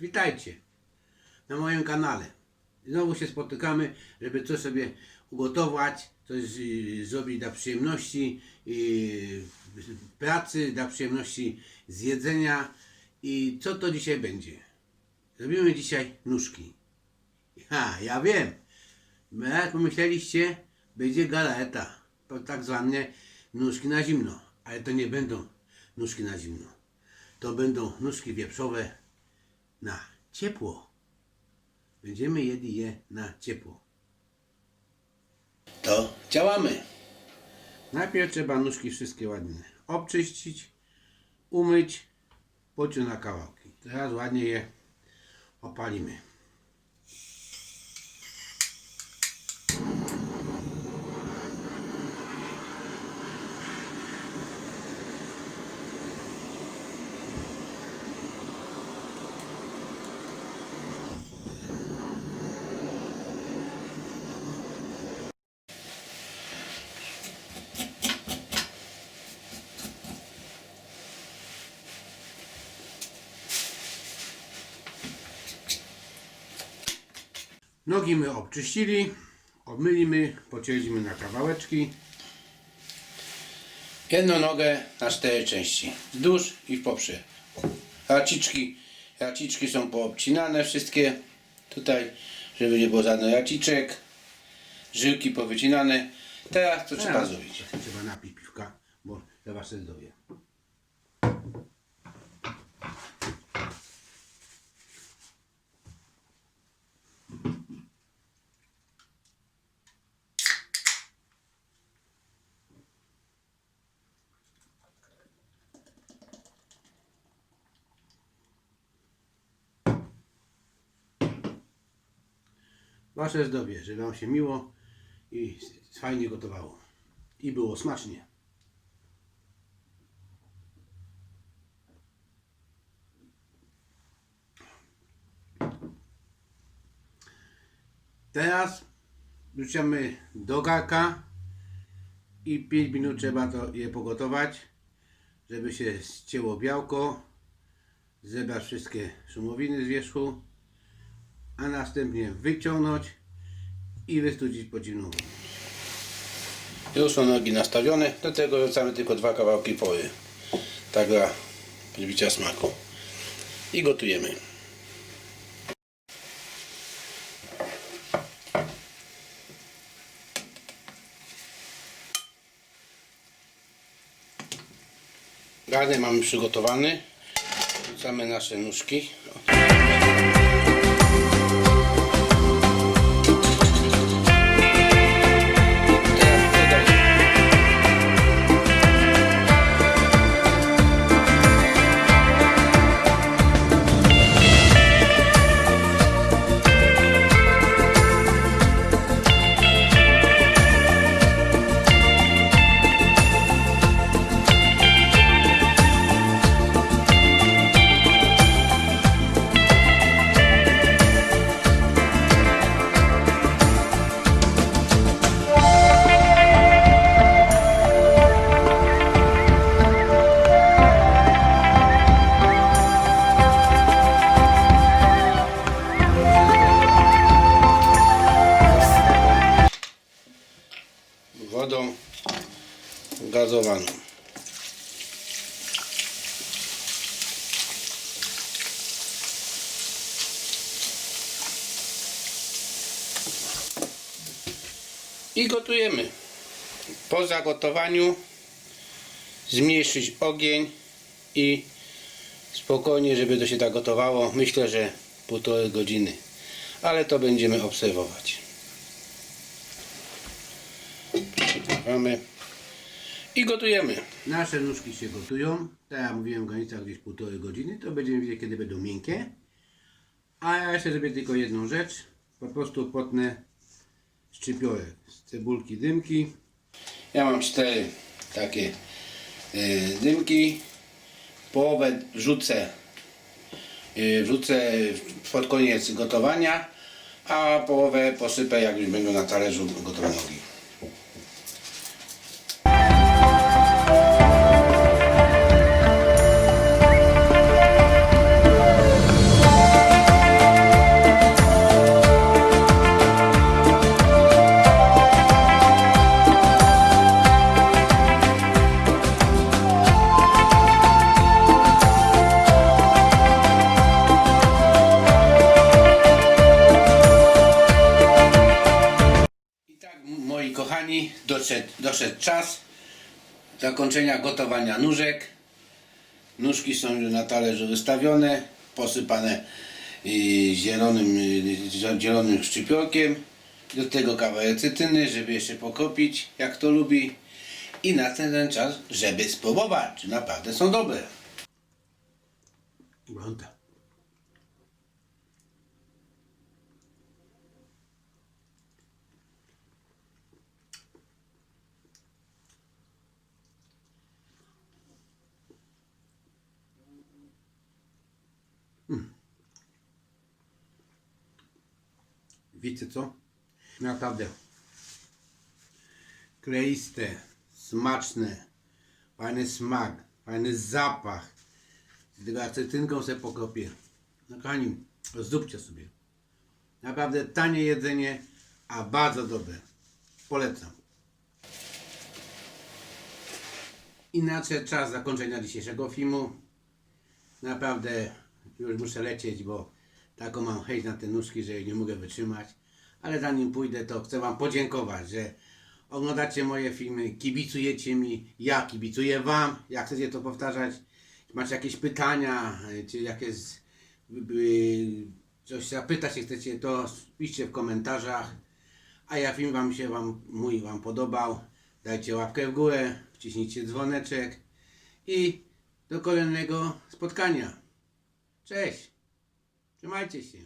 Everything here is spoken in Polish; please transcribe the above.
Witajcie na moim kanale. Znowu się spotykamy, żeby coś sobie ugotować, coś y, zrobić dla przyjemności y, pracy, dla przyjemności z jedzenia. I co to dzisiaj będzie? Zrobimy dzisiaj nóżki. Ha, ja wiem. Jak pomyśleliście, będzie galeta. To tak zwane nóżki na zimno. Ale to nie będą nóżki na zimno. To będą nóżki wieprzowe na ciepło. Będziemy jedli je na ciepło. To działamy. Najpierw trzeba nóżki wszystkie ładnie obczyścić, umyć, pociąć na kawałki. Teraz ładnie je opalimy. Nogi my obczyścili, obmylimy, pocięliśmy na kawałeczki. Jedną nogę na cztery części, wzdłuż i w poprzek. Raciczki, raciczki są poobcinane wszystkie tutaj, żeby nie było żadnych raciczek. Żyłki powycinane. Teraz co trzeba zrobić? Trzeba napić piwka, bo za wasze zdrowie. Wasze zdrowie, żeby Wam się miło i fajnie gotowało. I było smacznie. Teraz wrzucamy do garka i 5 minut trzeba to je pogotować, żeby się ścięło białko, zebrać wszystkie szumowiny z wierzchu a następnie wyciągnąć i wystudzić pod zimną. Już są nogi nastawione, do tego wrzucamy tylko dwa kawałki fory. Tak dla podbicia smaku. I gotujemy. Garnek mamy przygotowany. Wrzucamy nasze nóżki. Wodą gazowaną. I gotujemy. Po zagotowaniu zmniejszyć ogień i spokojnie, żeby to się tak gotowało. Myślę, że półtorej godziny. Ale to będziemy obserwować. I gotujemy. Nasze nóżki się gotują. Tak jak mówiłem, w granicach gdzieś półtorej godziny. To będziemy widzieć, kiedy będą miękkie. A ja jeszcze zrobię tylko jedną rzecz. Po prostu potnę szczypiorek z cebulki dymki. Ja mam cztery takie e, dymki. Połowę wrzucę, e, wrzucę pod koniec gotowania, a połowę posypę, jak już będą na talerzu gotowe nogi. Kochani, doszedł, doszedł czas zakończenia gotowania nóżek. Nóżki są już na talerzu wystawione, posypane y, zielonym, y, zielonym szczypiorkiem. Do tego kawałek cytryny, żeby jeszcze pokopić, jak to lubi. I na ten czas, żeby spróbować, czy naprawdę są dobre. Wygląda. Wiecie co? Naprawdę. Kleiste, smaczne, fajny smak, fajny zapach. Tylko acetynką sobie pokopię. No kochani, zróbcie sobie. Naprawdę tanie jedzenie, a bardzo dobre. Polecam. I nadszedł czas zakończenia dzisiejszego filmu. Naprawdę już muszę lecieć, bo taką mam hejt na te nóżki, że nie mogę wytrzymać. Ale zanim pójdę, to chcę Wam podziękować, że oglądacie moje filmy, kibicujecie mi, ja kibicuję Wam. Jak chcecie to powtarzać, macie jakieś pytania, czy jakieś yy, coś zapytać, jeśli chcecie, to piszcie w komentarzach. A jak film Wam się Wam, mój Wam podobał, dajcie łapkę w górę, wciśnijcie dzwoneczek i do kolejnego spotkania. Cześć! Trzymajcie się.